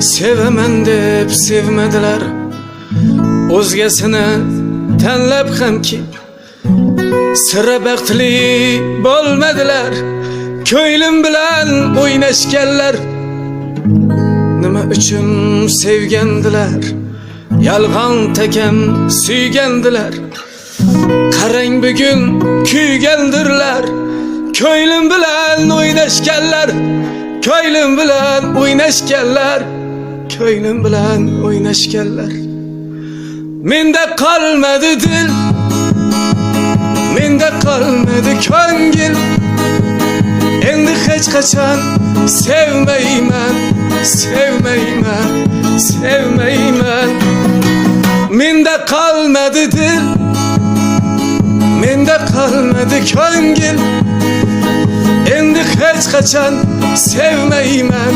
Sevemen deb sevmediler. O'zgasini tanlab hamki Sira baxtli bo'lmadilar Ko'nglim bilan o'ynashganlar Nima uchun sevgandilar Yalg'on takam suygandilar Qarang bugun kuygandirlar Ko'nglim bilan o'ynashganlar Ko'nglim bilan o'ynashganlar Ko'nglim bilan o'ynashganlar Menda qolmadi dil. Menda qolmadi ko'ngil Endi hech qachon sevmayman Sevmayman Sevmayman Menda qolmadi dil. Menda qolmadi ko'ngil Endi hech qachon sevmayman